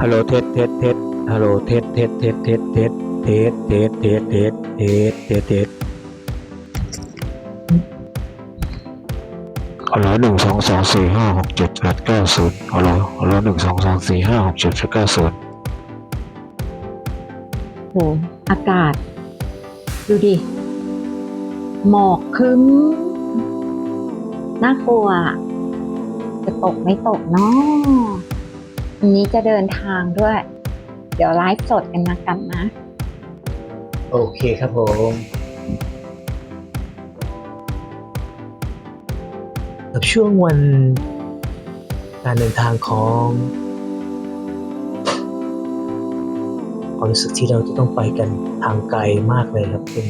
ฮัลโหลเทสเทสเทสฮัลโหลเทสเทสเทสเทสเทสเทสเทสเทสเทสเทสเทสเทสฮัลโหลหนึ่งสองสองสี่ห้าหกเจ็ดแปดเก้าศูนย์ฮัลโหลฮัลโหลหนึ่งสองสองสี่ห้าหกเจ็ดแปดเก้าศูนย์โหอากาศ ดูดิ หมอกคึ้มน่ากลัว จะตกไม่ตกเนาะ วันนี้จะเดินทางด้วย เดี๋ยวไลฟ์สดกันนะกันนะ โอเคครับผมกับช่วงวันการเดินทางของความรู้สึกที่เราจะต้องไปกันทางไกลมากเลยครับคุณ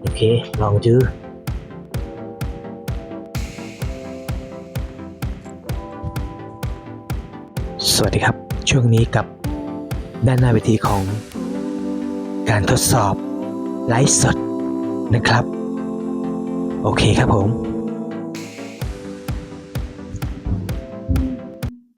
โอเค ลองดู สวัสดีครับ ช่วงนี้กับด้านหน้าเวทีของ การทดสอบไลฟ์สดนะครับ โอเคครับผม